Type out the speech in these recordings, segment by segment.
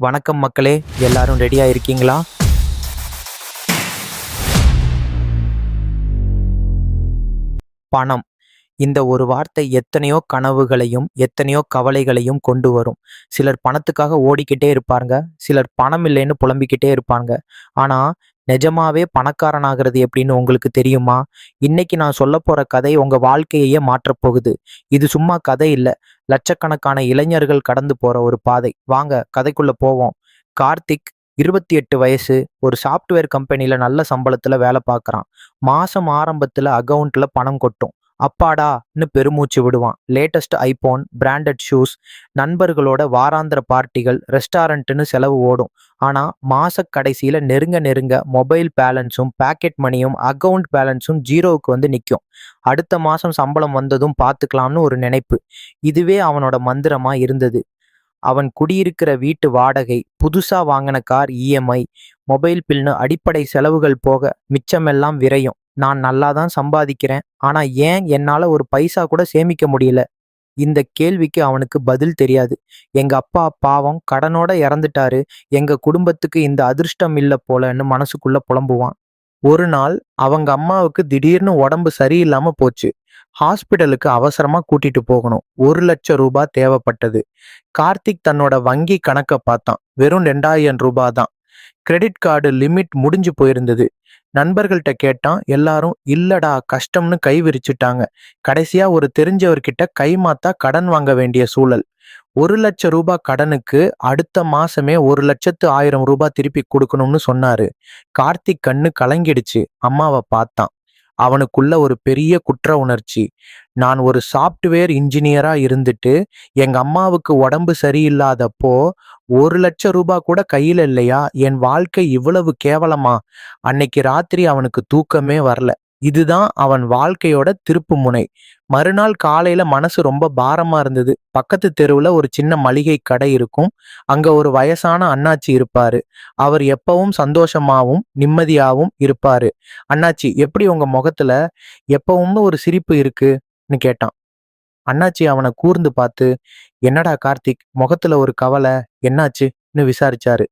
வணக்கம் மக்களே எல்லாரும் ரெடியா இருக்கீங்களா? பணம். இந்த ஒரு வார்த்தை எத்தனையோ கனவுகளையும் எத்தனையோ கவலைகளையும் கொண்டு வரும். சிலர் பணத்துக்காக ஓடிக்கிட்டே இருப்பாங்க சிலர் பணம் இல்லைன்னு புலம்பிக்கிட்டே இருப்பாங்க. ஆனா நிஜமாவே பணக்காரனாகிறது எப்படின்னு உங்களுக்கு தெரியுமா? இன்னைக்கு நான் சொல்ல போற கதை உங்க வாழ்க்கையையே மாற்றப்போகுது இது சும்மா கதை இல்லை. லட்சக்கணக்கான இளைஞர்கள் கடந்து போற ஒரு பாதை. வாங்க கதைக்குள்ள போவோம். கார்த்திக் இருபத்தி எட்டு வயசு ஒரு சாஃப்ட்வேர் கம்பெனியில் நல்ல சம்பளத்தில் வேலை பார்க்குறான். மாதம் ஆரம்பத்தில் அக்கௌண்ட்டில் பணம் கொட்டும். அப்பாடான்னு பெருமூச்சு விடுவான். லேட்டஸ்ட் ஐபோன் பிராண்டட் ஷூஸ் நண்பர்களோட வாராந்திர பார்ட்டிகள் ரெஸ்டாரண்ட்டுன்னு செலவு ஓடும். ஆனால் மாச கடைசியில் நெருங்க நெருங்க மொபைல் பேலன்ஸும் பேக்கெட் மணியும் அக்கௌண்ட் பேலன்ஸும் ஜீரோவுக்கு வந்து நிற்கும் அடுத்த மாதம் சம்பளம் வந்ததும் பார்த்துக்கலாம்னு ஒரு நினைப்பு. இதுவே அவனோட மந்திரமாக இருந்தது. அவன் குடியிருக்கிற வீட்டு வாடகை புதுசாக வாங்கின கார் இஎம்ஐ மொபைல் பில்னு அடிப்படை செலவுகள் போக மிச்சமெல்லாம் விரையும். நான் நல்லா தான் சம்பாதிக்கிறேன். ஆனால் ஏன் என்னால் ஒரு பைசா கூட சேமிக்க முடியல? இந்த கேள்விக்கு அவனுக்கு பதில் தெரியாது. எங்க அப்பா பாவம் கடனோட இறந்துட்டாரு. எங்க குடும்பத்துக்கு இந்த அதிர்ஷ்டம் இல்லை போலன்னு மனசுக்குள்ள புலம்புவான். ஒரு நாள் அவங்க அம்மாவுக்கு திடீர்னு உடம்பு சரியில்லாம போச்சு. ஹாஸ்பிட்டலுக்கு அவசரமா கூட்டிட்டு போகணும். ஒரு லட்சம் ரூபாய் தேவைப்பட்டது. கார்த்திக் தன்னோட வங்கி கணக்கை பார்த்தான். வெறும் ரெண்டாயிரம் ரூபாய் தான். கிரெடிட் கார்டு லிமிட் முடிஞ்சு போயிருந்தது. நண்பர்கள்ட்ட கேட்டான் எல்லாரும் இல்லடா கஷ்டம்னு கை விரிச்சிட்டாங்க. கடைசியா ஒரு தெரிஞ்சவர்கிட்ட கை மாத்தா கடன் வாங்க வேண்டிய சூழல். ஒரு லட்சம் ரூபாய் கடனுக்கு அடுத்த மாசமே ஒரு லட்சத்து ஆயிரம் ரூபாய் திருப்பி கொடுக்கணும்னு சொன்னாரு. கார்த்திக் கண்ணு கலங்கிடுச்சு. அம்மாவை பார்த்தான். அவனுக்குள்ள ஒரு பெரிய குற்ற உணர்ச்சி. நான் ஒரு சாஃப்ட்வேர் இன்ஜினியரா இருந்துட்டு எங்க அம்மாவுக்கு உடம்பு சரியில்லாதப்போ ஒரு லட்சம் ரூபாய் கூட கையில இல்லையா? என் வாழ்க்கை இவ்வளவு கேவலமா? அன்னைக்கு ராத்திரி அவனுக்கு தூக்கமே வரல. இதுதான் அவன் வாழ்க்கையோட திருப்பு முனை. மறுநாள் காலையில மனசு ரொம்ப பாரமா இருந்தது. பக்கத்து தெருவுல ஒரு சின்ன மளிகை கடை இருக்கும். அங்க ஒரு வயசான அண்ணாச்சி இருப்பாரு. அவர் எப்பவும் சந்தோஷமாவும் நிம்மதியாவும் இருப்பாரு. அண்ணாச்சி எப்படி உங்க முகத்துல எப்பவும் ஒரு சிரிப்பு இருக்குன்னு? கேட்டான். அண்ணாச்சி அவனை கூர்ந்து பார்த்து என்னடா கார்த்திக் முகத்துல ஒரு கவலை என்னாச்சு? அப்படின்னு விசாரிச்சாரு.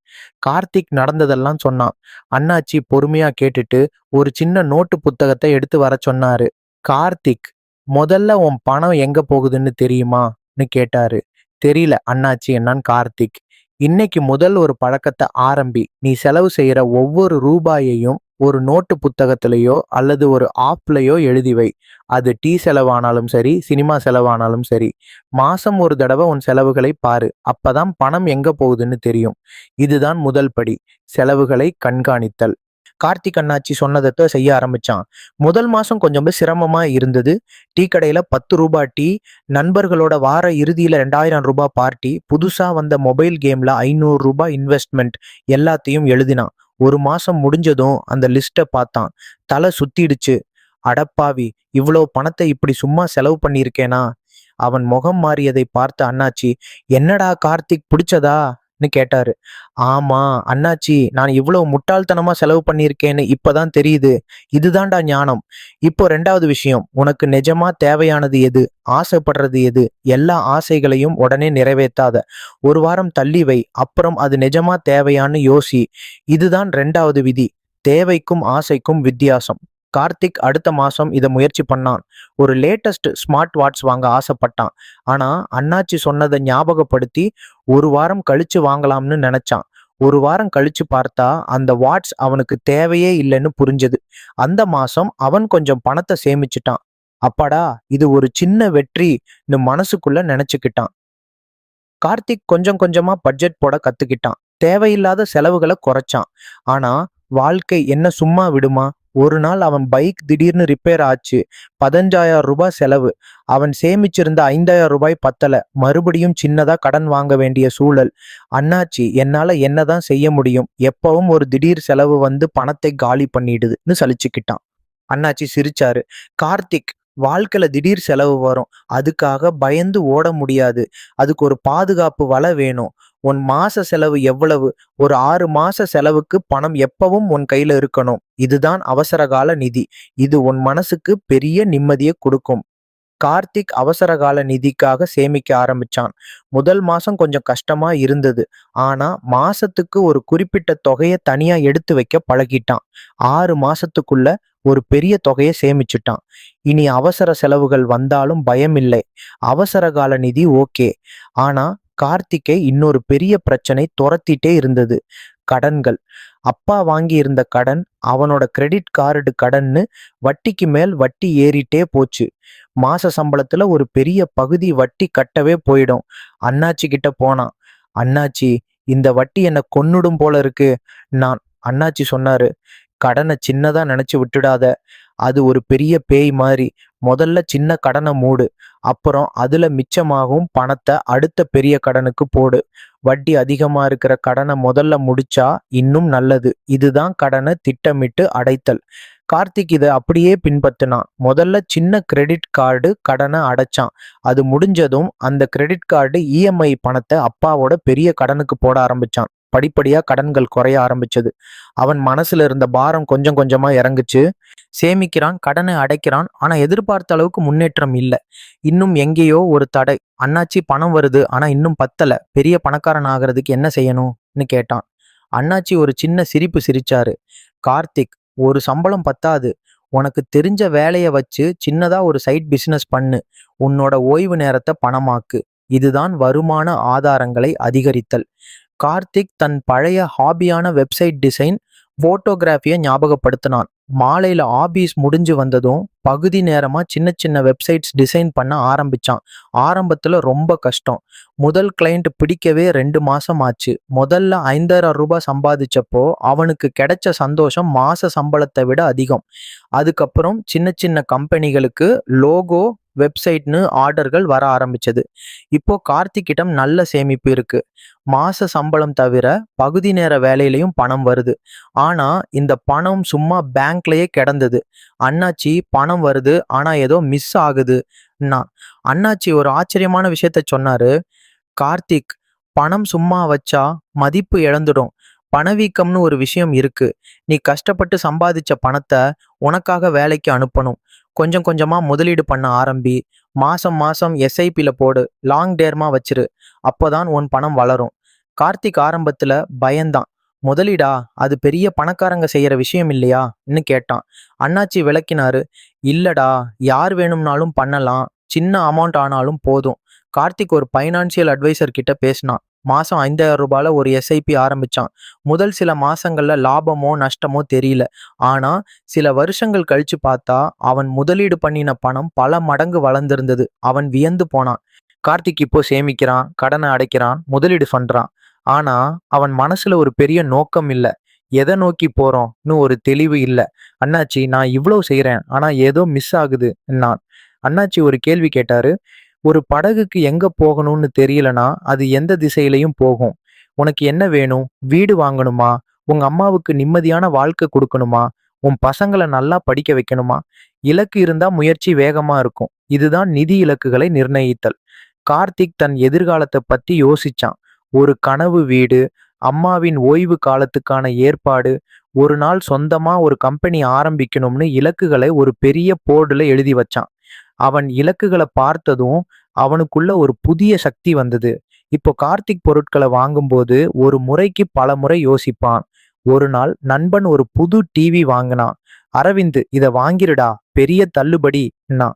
கார்த்திக் நடந்ததெல்லாம் சொன்னான். அண்ணாச்சி பொறுமையா கேட்டுட்டு ஒரு சின்ன நோட்டு புத்தகத்தை எடுத்து வர சொன்னாரு. கார்த்திக் முதல்ல உன் பணம் எங்க போகுதுன்னு தெரியுமான்னு கேட்டாரு. தெரியல அண்ணாச்சி என்னான்னு கார்த்திக். இன்னைக்கு முதல் ஒரு பழக்கத்தை ஆரம்பி. நீ செலவு செய்யற ஒவ்வொரு ரூபாயையும் ஒரு நோட்டு புத்தகத்திலையோ அல்லது ஒரு ஆப்லையோ எழுதி வை. அது டீ செலவானாலும் சரி சினிமா செலவானாலும் சரி. மாசம் ஒரு தடவை உன் செலவுகளை பாரு. அப்பதான் பணம் எங்க போகுதுன்னு தெரியும். இதுதான் முதல் படி. செலவுகளை கண்காணித்தல். கார்த்திக் அண்ணாச்சி சொன்னதை செய்ய ஆரம்பிச்சான். முதல் மாசம் கொஞ்சம் சிரமமா இருந்தது. டீ கடையில பத்து ரூபாய் டீ நண்பர்களோட வார இறுதியில ரெண்டாயிரம் ரூபாய் பார்ட்டி புதுசா வந்த மொபைல் கேம்ல ஐநூறு ரூபாய் இன்வெஸ்ட்மெண்ட் எல்லாத்தையும் எழுதினான். ஒரு மாசம் முடிஞ்சதும் அந்த லிஸ்ட்டை பார்த்தான். தலை சுத்திடுச்சு. அடப்பாவி இவ்வளோ பணத்தை இப்படி சும்மா செலவு பண்ணியிருக்கேனா? அவன் முகம் மாறியதை பார்த்த அண்ணாச்சி என்னடா கார்த்திக் பிடிச்சதா? அப்படின்னு கேட்டாரு. ஆமா அண்ணாச்சி நான் இவ்வளவு முட்டாள்தனமா செலவு பண்ணியிருக்கேன்னு இப்பதான் தெரியுது. இதுதான்டா ஞானம். இப்போ ரெண்டாவது விஷயம் உனக்கு நிஜமா தேவையானது எது? ஆசைப்படுறது எது? எல்லா ஆசைகளையும் உடனே நிறைவேற்றாத ஒரு வாரம் தள்ளி வை அப்புறம் அது நிஜமா தேவையான்னு யோசி. இதுதான் ரெண்டாவது விதி. தேவைக்கும் ஆசைக்கும் வித்தியாசம். கார்த்திக் அடுத்த மாசம் இதை முயற்சி பண்ணான். ஒரு லேட்டஸ்ட் ஸ்மார்ட் வாட்ச் வாங்க ஆசைப்பட்டான். ஆனா அண்ணாச்சி சொன்னதை ஞாபகப்படுத்தி ஒரு வாரம் கழிச்சு வாங்கலாம்னு நினைச்சான். ஒரு வாரம் கழிச்சு பார்த்தா அந்த வாட்ச் அவனுக்கு தேவையே இல்லைன்னு புரிஞ்சது. அந்த மாசம் அவன் கொஞ்சம் பணத்தை சேமிச்சிட்டான். அப்பாடா இது ஒரு சின்ன வெற்றின்னு மனசுக்குள்ள நினைச்சுக்கிட்டான். கார்த்திக் கொஞ்சம் கொஞ்சமா பட்ஜெட் போட கத்துக்கிட்டான். தேவையில்லாத செலவுகளை குறைச்சான். ஆனா வாழ்க்கை என்ன சும்மா விடுமா? ஒரு நாள் அவன் பைக் திடீர்னு ரிப்பேர் ஆச்சு. பதினஞ்சாயிரம் ரூபாய் செலவு. அவன் சேமிச்சிருந்த ஐந்தாயிரம் ரூபாய் பத்தல. மறுபடியும் சின்னதா கடன் வாங்க வேண்டிய சூழல். அண்ணாச்சி என்னால என்னதான் செய்ய முடியும்? எப்பவும் ஒரு திடீர் செலவு வந்து பணத்தை காலி பண்ணிடுதுன்னு சலிச்சுக்கிட்டான். அண்ணாச்சி சிரிச்சாரு. கார்த்திக் வாழ்க்கையில திடீர் செலவு வரும். அதுக்காக பயந்து ஓட முடியாது. அதுக்கு ஒரு பாதுகாப்பு வலை வேணும். உன் மாச செலவு எவ்வளவு? ஒரு ஆறு மாச செலவுக்கு பணம் எப்பவும் உன் கையில இருக்கணும். இதுதான் அவசரகால நிதி. இது உன் மனசுக்கு பெரிய நிம்மதியை கொடுக்கும். கார்த்திக் அவசரகால நிதிக்காக சேமிக்க ஆரம்பிச்சான். முதல் மாசம் கொஞ்சம் கஷ்டமா இருந்தது. ஆனா மாசத்துக்கு ஒரு குறிப்பிட்ட தொகையை தனியா எடுத்து வைக்க பழகிட்டான். ஆறு மாசத்துக்குள்ள ஒரு பெரிய தொகையை சேமிச்சுட்டான். இனி அவசர செலவுகள் வந்தாலும் பயமில்லை. அவசரகால நிதி ஓகே. ஆனா கார்த்திக்கை இன்னொரு பெரிய பிரச்சனை துரத்திட்டே இருந்தது. கடன்கள். அப்பா வாங்கி இருந்த கடன் அவனோட கிரெடிட் கார்டு கடன்னு வட்டிக்கு மேல் வட்டி ஏறிட்டே போச்சு. மாச சம்பளத்துல ஒரு பெரிய பகுதி வட்டி கட்டவே போயிடும். அண்ணாச்சி கிட்ட போனான் அண்ணாச்சி இந்த வட்டி என்னை கொன்னுடும் போல இருக்கு. நான் அண்ணாச்சி சொன்னாரு கடனை சின்னதா நினைச்சு விட்டுடாத. அது ஒரு பெரிய பேய் மாதிரி. முதல்ல சின்ன கடனை மூடு. அப்புறம் அதுல மிச்சமாகும் பணத்தை அடுத்த பெரிய கடனுக்கு போடு. வட்டி அதிகமா இருக்கிற கடனை முதல்ல முடிச்சா இன்னும் நல்லது. இதுதான் கடனை திட்டமிட்டு அடைத்தல். கார்த்திக் இதை அப்படியே பின்பற்றினான். முதல்ல சின்ன கிரெடிட் கார்டு கடனை அடைச்சான். அது முடிஞ்சதும் அந்த கிரெடிட் கார்டு இஎம்ஐ பணத்தை அப்பாவோட பெரிய கடனுக்கு போட ஆரம்பிச்சான். படிப்படியாக கடன்கள் குறைய ஆரம்பிச்சது. அவன் மனசுல இருந்த பாரம் கொஞ்சம் கொஞ்சமா இறங்குச்சு. சேமிக்கிறான் கடனை அடைக்கிறான். ஆனா எதிர்பார்த்த அளவுக்கு முன்னேற்றம் இல்லை. இன்னும் எங்கேயோ ஒரு தடை. அண்ணாச்சி பணம் வருது. ஆனா இன்னும் பத்தல. பெரிய பணக்காரன் ஆகிறதுக்கு என்ன செய்யணும்னு கேட்டான். அண்ணாச்சி ஒரு சின்ன சிரிப்பு சிரிச்சாரு. கார்த்திக் ஒரு சம்பளம் பத்தாது. உனக்கு தெரிஞ்ச வேலையை வச்சு சின்னதா ஒரு சைட் பிசினஸ் பண்ணு. உன்னோட ஓய்வு நேரத்தை பணமாக்கு. இதுதான் வருமான ஆதாரங்களை அதிகரித்தல். கார்த்திக் தன் பழைய ஹாபியான வெப்சைட் டிசைன் போட்டோகிராஃபியை ஞாபகப்படுத்தினான். மாலையில் ஆபீஸ் முடிஞ்சு வந்ததும் பகுதி நேரமாக சின்ன சின்ன வெப்சைட்ஸ் டிசைன் பண்ண ஆரம்பிச்சான். ஆரம்பத்தில் ரொம்ப கஷ்டம். முதல் கிளைண்ட் பிடிக்கவே ரெண்டு மாதம் ஆச்சு. முதல்ல ஐந்தாயிரம் ரூபாய் சம்பாதிச்சப்போ அவனுக்கு கிடைச்ச சந்தோஷம் மாத சம்பளத்தை விட அதிகம். அதுக்கப்புறம் சின்ன சின்ன கம்பெனிகளுக்கு லோகோ வெப்சைட்னு ஆர்டர்கள் வர ஆரம்பிச்சது. இப்போ கார்த்திக்கிடம் நல்ல சேமிப்பு இருக்கு. மாச சம்பளம் தவிர பகுதி நேர வேலையிலையும் பணம் வருது. ஆனா இந்த பணம் சும்மா பேங்க்லயே கிடந்தது. அண்ணாச்சி பணம் வருது ஆனா ஏதோ மிஸ் ஆகுது அண்ணாச்சி ஒரு ஆச்சரியமான விஷயத்த சொன்னாரு. கார்த்திக் பணம் சும்மா வச்சா மதிப்பு இழந்துடும். பணவீக்கம்னு ஒரு விஷயம் இருக்கு. நீ கஷ்டப்பட்டு சம்பாதிச்ச பணத்தை உனக்காக வேலைக்கு அனுப்பணும். கொஞ்சம் கொஞ்சமாக முதலீடு பண்ண ஆரம்பி மாதம் மாதம் எஸ்ஐபியில் போடு லாங் டேர்மா வச்சிரு அப்போதான் உன் பணம் வளரும். கார்த்திக் ஆரம்பத்தில் பயந்தான். முதலீடா அது பெரிய பணக்காரங்க செய்கிற விஷயம் இல்லையான்னு கேட்டான். அண்ணாச்சி விளக்கினாரு இல்லடா யார் வேணும்னாலும் பண்ணலாம் சின்ன அமௌண்ட் ஆனாலும் போதும். கார்த்திக் ஒரு ஃபைனான்சியல் அட்வைசர் கிட்ட பேசினான். மாதம் ஐந்தாயிரம் ரூபாயில ஒரு எஸ்ஐபி ஆரம்பிச்சான். முதல் சில மாதங்களில் லாபமோ நஷ்டமோ தெரியல. ஆனால் சில வருஷங்கள் கழிச்சு பார்த்தா அவன் முதலீடு பண்ணின பணம் பல மடங்கு வளர்ந்திருந்தது. அவன் வியந்து போனான். கார்த்திக் இப்போ சேமிக்கிறான் கடனை அடைக்கிறான் முதலீடு பண்ணுறான் ஆனால் அவன் மனசில் ஒரு பெரிய நோக்கம் இல்லை. எதை நோக்கி போகிறோம்னு ஒரு தெளிவு இல்லை. அண்ணாச்சி நான் இவ்வளோ செய்கிறேன் ஆனால் ஏதோ மிஸ் ஆகுது நான் அண்ணாச்சி ஒரு கேள்வி கேட்டாரு. ஒரு படகுக்கு எங்க போகணும்னு தெரியலனா அது எந்த திசையிலையும் போகும். உனக்கு என்ன வேணும்? வீடு வாங்கணுமா? உங்க அம்மாவுக்கு நிம்மதியான வாழ்க்கை கொடுக்கணுமா? உன் பசங்களை நல்லா படிக்க வைக்கணுமா? இலக்கு இருந்தா முயற்சி வேகமா இருக்கும். இதுதான் நிதி இலக்குகளை நிர்ணயித்தல். கார்த்திக் தன் எதிர்காலத்தை பத்தி யோசிச்சான். ஒரு கனவு வீடு அம்மாவின் ஓய்வு காலத்துக்கான ஏற்பாடு ஒரு நாள் சொந்தமா ஒரு கம்பெனி ஆரம்பிக்கணும்னு இலக்குகளை ஒரு பெரிய போர்டுல எழுதி வச்சான். அவன் இலக்குகளை பார்த்ததும் அவனுக்குள்ள ஒரு புதிய சக்தி வந்தது. இப்போ கார்த்திக் பொருட்களை வாங்கும்போது ஒரு முறைக்கு பல முறை யோசிப்பான். ஒரு நாள் நண்பன் ஒரு புது டிவி வாங்கினான். அரவிந்த் இதை வாங்கிருடா பெரிய தள்ளுபடின்னா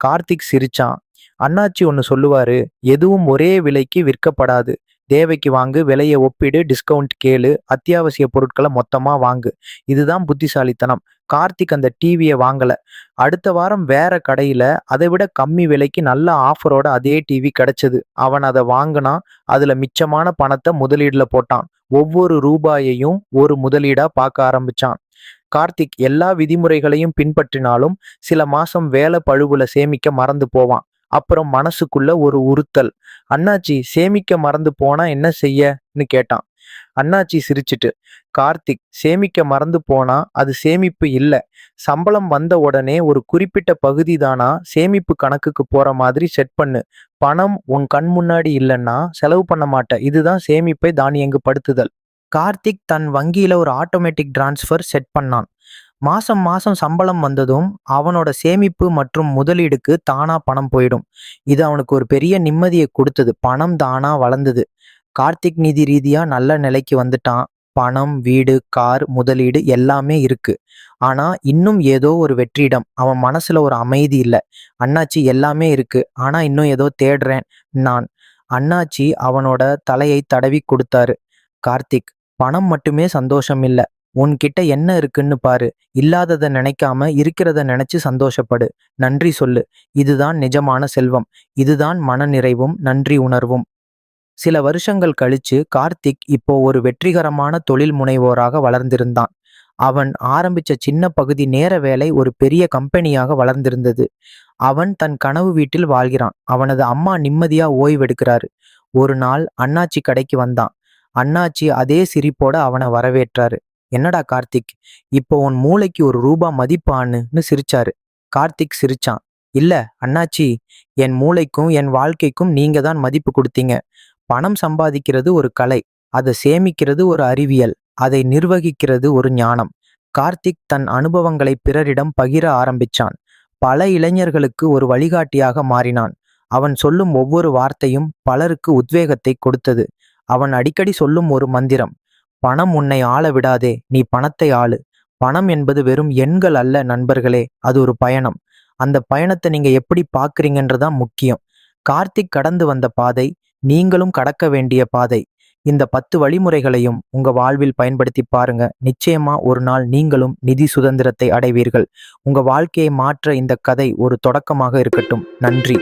கார்த்திக் சிரிச்சான். அண்ணாச்சி ஒன்னு சொல்லுவாரு எதுவும் ஒரே விலைக்கு விற்கப்படாது. தேவைக்கு வாங்கு விலையை ஒப்பிடு டிஸ்கவுண்ட் கேளு அத்தியாவசிய பொருட்களை மொத்தமாக வாங்கு. இதுதான் புத்திசாலித்தனம். கார்த்திக் அந்த டிவியை வாங்கலை. அடுத்த வாரம் வேற கடையில் அதை விட கம்மி விலைக்கு நல்ல ஆஃபரோட அதே டிவி கிடைச்சது. அவன் அதை வாங்கினா அதில் மிச்சமான பணத்தை முதலீடில் போட்டான். ஒவ்வொரு ரூபாயையும் ஒரு முதலீடாக பார்க்க ஆரம்பிச்சான். கார்த்திக் எல்லா விதிமுறைகளையும் பின்பற்றினாலும் சில மாசம் வேலை பழுவுல சேமிக்க மறந்து போவான். அப்புறம் மனசுக்குள்ள ஒரு உறுத்தல். அண்ணாச்சி சேமிக்க மறந்து போனா என்ன செய்யன்னு கேட்டான். அண்ணாச்சி சிரிச்சிட்டு கார்த்திக் சேமிக்க மறந்து போனா அது சேமிப்பு இல்லை. சம்பளம் வந்த உடனே ஒரு குறிப்பிட்ட பகுதி தானா? சேமிப்பு கணக்குக்கு போற மாதிரி செட் பண்ணு. பணம் உன் கண் முன்னாடி இல்லைன்னா செலவு பண்ண மாட்டேன் இதுதான் சேமிப்பை தானியங்குப்படுத்துதல் கார்த்திக் தன் வங்கியில ஒரு ஆட்டோமேட்டிக் டிரான்ஸ்ஃபர் செட் பண்ணான். மாசம் மாசம் சம்பளம் வந்ததும் அவனோட சேமிப்பு மற்றும் முதலீடுக்கு தானா பணம் போயிடும். இது அவனுக்கு ஒரு பெரிய நிம்மதியை கொடுத்தது. பணம் தானா வளர்ந்தது. கார்த்திக் நிதி ரீதியாக நல்ல நிலைக்கு வந்துட்டான். பணம் வீடு கார் முதலீடு எல்லாமே இருக்கு. ஆனா இன்னும் ஏதோ ஒரு வெற்றிடம். அவன் மனசுல ஒரு அமைதி இல்லை. அண்ணாச்சி எல்லாமே இருக்கு. ஆனா இன்னும் ஏதோ தேடுறேன். நான். அண்ணாச்சி அவனோட தலையை தடவி கொடுத்தாரு. கார்த்திக் பணம் மட்டுமே சந்தோஷம் இல்லை. உன்கிட்ட என்ன இருக்குன்னு பாரு. இல்லாததை நினைக்காம இருக்கிறத நினைச்சு சந்தோஷப்படு. நன்றி சொல்லு. இதுதான் நிஜமான செல்வம். இதுதான் மனநிறைவும். நன்றி உணர்வும். சில வருஷங்கள் கழிச்சு கார்த்திக் இப்போ ஒரு வெற்றிகரமான தொழில் முனைவோராக வளர்ந்திருந்தான். அவன் ஆரம்பிச்ச சின்ன பகுதி நேர வேலை ஒரு பெரிய கம்பெனியாக வளர்ந்திருந்தது. அவன் தன் கனவு வீட்டில் வாழ்கிறான். அவனது அம்மா நிம்மதியா ஓய்வெடுக்கிறாரு. ஒரு நாள் அண்ணாச்சி கடைக்கு வந்தான். அண்ணாச்சி அதே சிரிப்போட அவனை வரவேற்றாரு. என்னடா கார்த்திக் இப்போ உன் மூளைக்கு ஒரு ரூபா மதிப்பான்னு சிரிச்சாரு. கார்த்திக் சிரிச்சான். இல்ல அண்ணாச்சி என் மூளைக்கும் என் வாழ்க்கைக்கும் நீங்க தான் மதிப்பு கொடுத்தீங்க. பணம் சம்பாதிக்கிறது ஒரு கலை அதை சேமிக்கிறது ஒரு அறிவியல் அதை நிர்வகிக்கிறது ஒரு ஞானம். கார்த்திக் தன் அனுபவங்களை பிறரிடம் பகிர ஆரம்பிச்சான். பல இளைஞர்களுக்கு ஒரு வழிகாட்டியாக மாறினான். அவன் சொல்லும் ஒவ்வொரு வார்த்தையும் பலருக்கு உத்வேகத்தை கொடுத்தது. அவன் அடிக்கடி சொல்லும் ஒரு மந்திரம் பணம் உன்னை ஆள விடாதே நீ பணத்தை ஆளு. பணம் என்பது வெறும் எண்கள் அல்ல நண்பர்களே அது ஒரு பயணம். அந்த பயணத்தை நீங்க எப்படி பாக்குறீங்கன்றதான் முக்கியம். கார்த்திக் கடந்து வந்த பாதை நீங்களும் கடக்க வேண்டிய பாதை. இந்த பத்து வழிமுறைகளையும் உங்க வாழ்வில் பயன்படுத்தி பாருங்க. நிச்சயமா ஒரு நாள் நீங்களும் நிதி சுதந்திரத்தை அடைவீர்கள். உங்க வாழ்க்கையை மாற்ற இந்த கதை ஒரு தொடக்கமாக இருக்கட்டும். நன்றி.